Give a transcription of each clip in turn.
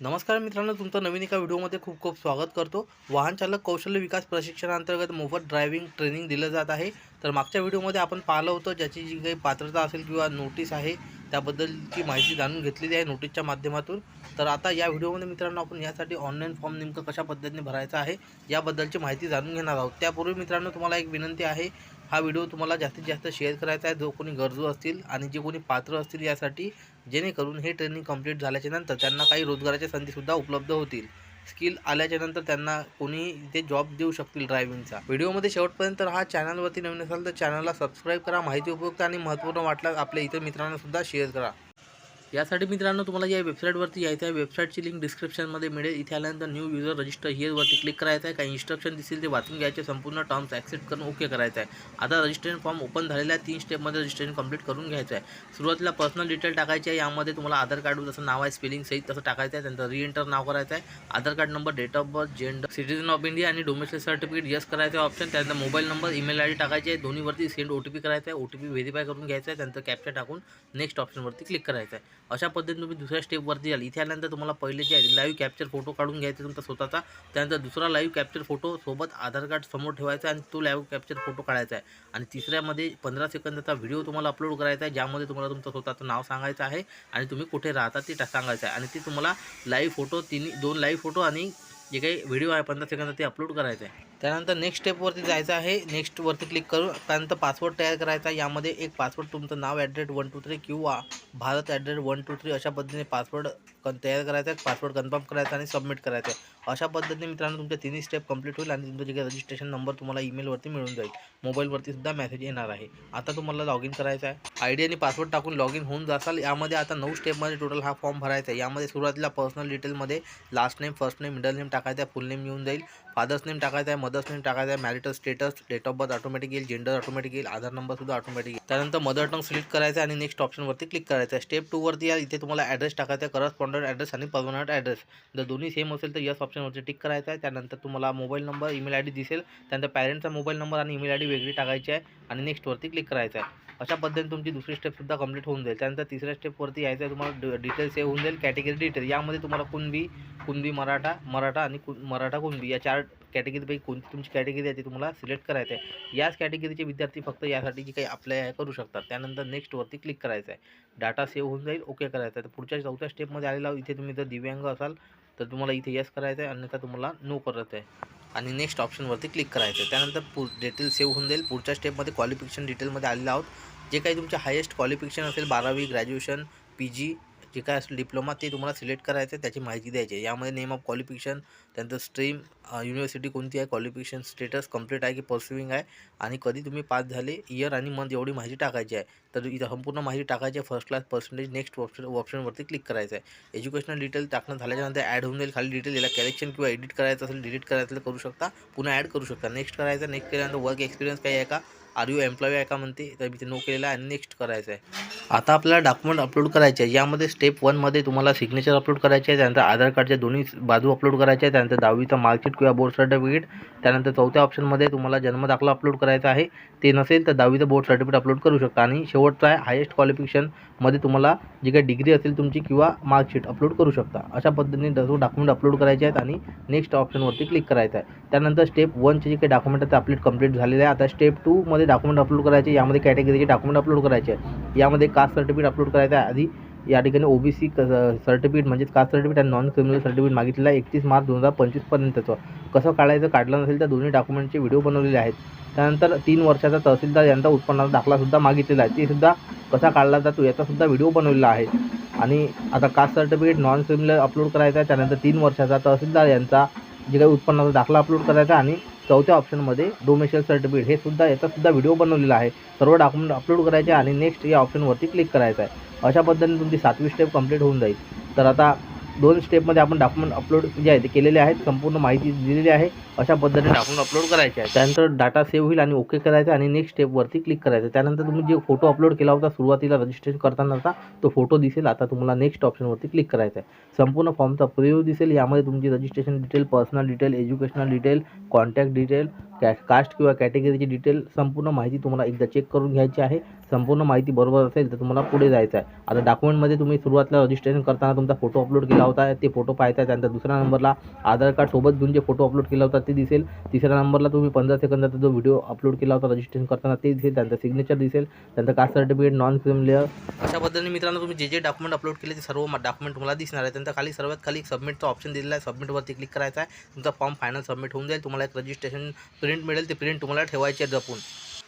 नमस्कार मित्रांनो तुमचं नवीन एका व्हिडिओमध्ये खूप खूप स्वागत करतो. वाहन चालक कौशल्य विकास प्रशिक्षणाअंतर्गत मोफत ड्रायव्हिंग ट्रेनिंग दिलं जात आहे. तर मागच्या व्हिडिओमध्ये आपण पाहिलं होतं ज्याची जी काही पात्रता असेल किंवा नोटीस आहे त्याबद्दलची माहिती जाणून घेतलेली आहे नोटीसच्या माध्यमातून. तर आता या व्हिडिओमध्ये मित्रांनो आपण यासाठी ऑनलाईन फॉर्म नेमकं कशा पद्धतीने भरायचा आहे याबद्दलची माहिती जाणून घेणार आहोत. त्यापूर्वी मित्रांनो तुम्हाला एक विनंती आहे हा व्हिडिओ तुम्हाला जास्तीत जास्त शेअर करायचा आहे. जो कोणी गरजू असतील आणि जे कोणी पात्र असतील यासाठी जेणेकरून हे ट्रेनिंग कंप्लीट झाल्याच्यानंतर त्यांना काही रोजगाराच्या संधीसुद्धा उपलब्ध होतील. स्किल आल्याच्यानंतर त्यांना कोणी इथे जॉब देऊ शकतील ड्रायव्हिंगचा व्हिडिओमध्ये शेवटपर्यंत हा चॅनलवरती नवीन असाल तर चॅनलला सबस्क्राईब करा. माहिती उपयुक्त आणि महत्त्वपूर्ण वाटल्यास आपल्या इतर मित्रांनासुद्धा शेअर करा. यासाठी मित्रांनो तुम्हाला या वेबसाईटवरती यायचं आहे. वेबसाईटची लिंक डिस्क्रिप्शनमध्ये मिळेल. इथे आल्यानंतर न्यू युजर रजिस्टर हिअरवरती क्लिक करायचं आहे. काही इन्स्ट्रक्शन दिसतील ते वाचून घ्यायचे. संपूर्ण टर्म्स ॲक्सेप्ट करून ओके करायचं आहे. आता रजिस्ट्रेशन फॉर्म ओपन झालेला आहे. तीन स्टेपमध्ये रजिस्ट्रेशन कंप्लीट करून घ्यायचं आहे. सुरुवातीला पर्सनल डिटेल टाकायचे आहे. यामध्ये तुम्हाला आधार कार्ड जसं नाव आहे स्पेलिंग सहित तसं टाकायचं आहे. त्यानंतर रिएंटर नाव करायचं आहे. Aadhaar card number date of birth gender citizen of India आणि डोमेस्टिक सर्टिफिकेट यस करायचं आहे ऑप्शन त्यानंतर mobile number email I D टाकायची आहे. दोन्हीवरती सेंड ओ टी पी करायचा आहे. ओ टी पी व्हेरीफाय करून घ्यायचा आहे. त्यानंतर कॅप्चर टाकून नेक्स्ट ऑप्शनवरती क्लिक करायचं आहे. अशा पद्धतीने तुम्ही दुसऱ्या स्टेपवरती याल. इथे आल्यानंतर तुम्हाला पहिले जे आहे लाईव्ह कॅप्चर फोटो काढून घ्यायचा तुमचा स्वतःचा. त्यानंतर दुसरा लाईव्ह कॅप्चर फोटो सोबत आधार कार्ड समोर ठेवायचा आणि तो लाईव्ह कॅप्चर फोटो काढायचा आहे. आणि तिसऱ्यामध्ये पंधरा सेकंदाचा व्हिडिओ तुम्हाला अपलोड करायचा आहे ज्यामध्ये तुम्हाला तुमचं स्वतःचं नाव सांगायचं आहे आणि तुम्ही कुठे राहता ते सांगायचं आहे. आणि ते तुम्हाला लाईव्ह फोटो तिन्ही दोन लाईव्ह फोटो आणि जे काही व्हिडिओ आहे पंधरा सेकंदात ते अपलोड करायचं आहे. त्यानंतर नेक्स्ट स्टेपवरती जायचं आहे. नेक्स्टवरती क्लिक करून त्यानंतर पासवर्ड तयार करायचा यामध्ये एक पासवर्ड तुमचं नाव at the rate one two three किंवा Bharat at the rate one two three अशा पद्धतीने पासवर्ड कन तयार करायचा आहे. पासवर्ड कन्फर्म करायचा आणि सबमिट करायचं आहे. अशा पद्धतीने मित्रांनो तुमच्या तिन्ही स्टेप कंप्लीट होईल आणि तुमचं जे काही रजिस्ट्रेशन नंबर तुम्हाला ईमेलवरती मिळून जाईल. मोबाईलवरती सुद्धा मेसेज येणार आहे. आता तुम्हाला लॉग इन करायचं आहे. आय डी आणि पासवर्ड टाकून लॉग इन होऊन जासाल. यामध्ये आता नऊ स्टेपमध्ये टोटल हा फॉर्म भरायचा आहे. यामध्ये सुरुवातीला पर्सनल डिटेलमध्ये last name first name middle name टाकायचं आहे. फुल नेम येऊन जाईल. फादर्स नेम टाकायचा आहे. मदर्स नेम टाकायचा आहे. Marital status date of birth automatic येईल. जेंडर ऑटोमॅटिक येईल. आधार नंबर सुद्धा ऑटोमॅटिक येईल. त्यानंतर मदर टंग सिलेक्ट करायचं आहे आणि नेक्स्ट ऑप्शनवरती क्लिक करायचं आहे. स्टेप टूवरती या. इथे तुम्हाला ॲड्रेस टाकायचा आहे. करस्पॉन्डंट ॲड्रेस आणि परमनंट ॲड्रेस जर दोन्ही सेम असेल तर यस ऑप्शन ऑप्शनवरती टिक करायचं आहे. त्यानंतर तुम्हाला mobile number email I D दिसेल. त्यानंतर पॅरेंटचा मोबाईल नंबर आणि ईमेल आय डी वेगळी टाकायची आहे आणि नेक्स्टवरती क्लिक करायचं आहे. अशा पद्धतीने तुमची दुसरी स्टेपसुद्धा कंप्लीट होऊन जाईल. त्यानंतर तिसऱ्या स्टेपवरती यायचं आहे. तुम्हाला डिटेल सेव्ह होऊन जाईल. कॅटेगरी डिटेल यामध्ये तुम्हाला कुणबी कुणबी मराठा मराठा आणि कुण मराठा कुणबी या चार कॅटेगरीपैकी कोणती तुमची कॅटेगरी आहे ती तुम्हाला सिलेक्ट करायचं आहे. याच कॅटेगरीचे विद्यार्थी फक्त यासाठी जी काही अप्लाय आहे करू शकतात. त्यानंतर नेक्स्टवरती क्लिक करायचं आहे. डाटा सेव्ह होऊन जाईल. ओके करायचं आहे. तर पुढच्या चौथ्या स्टेपमध्ये आलेला इथे तुम्ही जर दिव्यांग असाल तर तुम्हाला इथे यस करायचं आहे अन्यथा तुम्हाला नो करायचं आहे आणि नेक्स्ट ऑप्शनवरती क्लिक करायचं आहे त्यानंतर पु डिटेल सेव्ह होऊन जाईल. पुढच्या स्टेपमध्ये क्वालिफिकेशन डिटेलमध्ये आलेलं आहोत. जे काही तुमचे हायेस्ट क्वालिफिकेशन असेल बारावी ग्रॅज्युएशन पी जी जे काय असेल डिप्लोमा ते तुम्हाला सिलेक्ट करायचं आहे त्याची माहिती द्यायची आहे. यामध्ये नेम ऑफ क्वालिफिकेशन त्यानंतर स्ट्रीम युनिव्हर्सिटी कोणती आहे क्वालिफिकेशन स्टेटस कंप्लीट आहे की पर्सिविंग आहे आणि कधी तुम्ही पास झाले इयर आणि मंथ एवढी माहिती टाकायची आहे. तर इथं संपूर्ण माहिती टाकायची आहे first class percentage next option ऑप्शनवरती click करायचं आहे. एज्युकेशनल डिटेल टाकणं झाल्याच्यानंतर ॲड होऊन जाईल खाली डिटेल याला कलेक्शन किंवा एडिट करायचं असेल डिलीट करायचं असेल करू शकता. पुन्हा ॲड करू शकता. नेक्स्ट करायचं नेक्स्ट केल्यानंतर वर्क एक्सपिरियन्स काही आहे का? आर यू एम्प्लॉई आहे का म्हणते? तर मी ते नो केलेलं आहे. आणि नेक्स्ट करायचं आहे. आता आपल्याला डॉक्युमेंट अपलोड करायचे आहे. यामध्ये स्टेप वनमध्ये तुम्हाला सिग्नेचर अपलोड करायचे आहे. त्यानंतर आधार कार्डच्या दोन्ही बाजू अपलोड करायचे आहे. त्यानंतर दहावीचा मार्कशीट किंवा बोर्ड सर्टिफिकेट त्यानंतर चौथ्या ऑप्शनमध्ये तुम्हाला जन्मदाखला अपलोड करायचा आहे. ते नसेल तर दहावीचं बोर्ड सर्टिफिकेट अपलोड करू शकता. आणि शेवटचं आहे हायेस्ट क्वालिफिकेशनमध्ये तुम्हाला जी काही डिग्री असेल तुमची किंवा मार्कशीट अपलोड करू शकता. अशा पद्धतीने सर्व डॉक्युमेंट अपलोड करायचे आहेत आणि नेक्स्ट ऑप्शनवरती क्लिक करायचं आहे. त्यानंतर स्टेप वनचे जे काही डॉक्युमेंट आहेत ते अपलोड कंप्लीट झालेले आहे. आता स्टेप टूमध्ये डॉक्युमेंट अपलोड करायचे यामध्ये कॅटेगरीचे डॉक्युमेंट अपलोड करायचे. यामध्ये कास्ट सर्टिफिकेट अपलोड करायचं. आहे आधी या ठिकाणी ओबीसी सर्टिफिकेट म्हणजेच कास्ट सर्टिफिकेट आणि नॉन क्रिमिनल सर्टिफिकेट मागितलेलं आहे एकतीस मार्च दोन हजार पंचवीसपर्यंतचं कसं काढायचं काढलं नसेल तर दोन्ही डॉक्युमेंटचे व्हिडिओ बनवलेले आहेत. त्यानंतर तीन वर्षाचा तहसीलदार यांचा उत्पन्नाचा दाखलासुद्धा मागितलेला आहे. तेसुद्धा कसा काढला जातो याचासुद्धा व्हिडिओ बनवलेला आहे. आणि आता caste certificate non criminal upload करायचा आहे. त्यानंतर तीन वर्षाचा तहसीलदार यांचा जे काही उत्पन्नाचा दाखला अपलोड करायचा आहे आणि चौथ्या ऑप्शनमध्ये डोमेशियल सर्टिफिकेट. हे सुद्धा याचासुद्धा व्हिडिओ बनवलेला आहे. सर्व डॉक्युमेंट अपलोड करायचे आणि नेक्स्ट या ऑप्शनवरती क्लिक करायचं आहे. अशा पद्धतीने तुमची सातवी स्टेप कंप्लीट होऊन जाईल. तर आता दोन स्टेपमध्ये आपण डॉक्युमेंट अपलोड जे आहे ते केलेले आहेत संपूर्ण माहिती दिलेली आहे. अशा पद्धतीने डॉक्युमेंट अपलोड करायचे आहे. त्यानंतर डाटा सेव्ह होईल आणि ओके करायचं आणि नेक्स्ट स्टेपवरती क्लिक करायचं. त्यानंतर तुम्ही जे फोटो अपलोड केला होता सुरुवातीला रजिस्ट्रेशन करताना तो फोटो दिसेल. आता तुम्हाला नेक्स्ट ऑप्शनवरती क्लिक करायचं आहे. संपूर्ण फॉर्मचा प्रिव्ह्यू दिसेल. यामध्ये तुमची registration detail personal detail educational detail contact detail कॅ कास्ट किंवा कॅटेगरीची डिटेल संपूर्ण माहिती तुम्हाला एकदा चेक करून घ्यायची आहे. संपूर्ण माहिती बरोबर असेल तर तुम्हाला पुढे जायचं आहे. आता डॉक्युमेंटमध्ये तुम्ही सुरुवातीला रजिस्ट्रेशन करताना तुमचा फोटो अपलोड केला होता. ते फोटो पाहताय त्यानंतर दुसऱ्या नंबरला आधार कार्ड सोबत घेऊन जे फोटो अपलोड केला होता ते दिसेल. तिसऱ्या नंबरला तुम्ही पंधरा सेकंदाचा जो व्हिडिओ अपलोड केला होता रजिस्ट्रेशन करताना ते दिसेल. त्यांचं सिग्नेचर दिसेल. त्यांचं caste certificate non creamy layer अशा पद्धतीने मित्रांनो तुम्ही जे जे डॉक्युमेंट अपलोड केले ते सर्व डॉक्युमेंट तुम्हाला दिसणार आहे. त्यांचा खाली सर्वात खाली सबमिटचा ऑप्शन दिलेला आहे. सबमिटवरती क्लिक करायचा आहे. तुमचा फॉर्म फायनल सबमिट होऊन जाईल. तुम्हाला एक रजिस्ट्रेशन प्रिंट मिळेल ते प्रिंट तुम्हाला ठेवायचे जपून.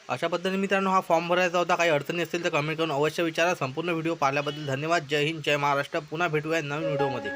अशा पद्धतीने मित्रांनो हा फॉर्म भरायचा होता. काही अडचणी असतील तर कमेंट करून अवश्य विचारा. संपूर्ण व्हिडिओ पाहिल्याबद्दल धन्यवाद. जय हिंद जय महाराष्ट्र. पुन्हा भेटूया नवीन व्हिडिओमध्ये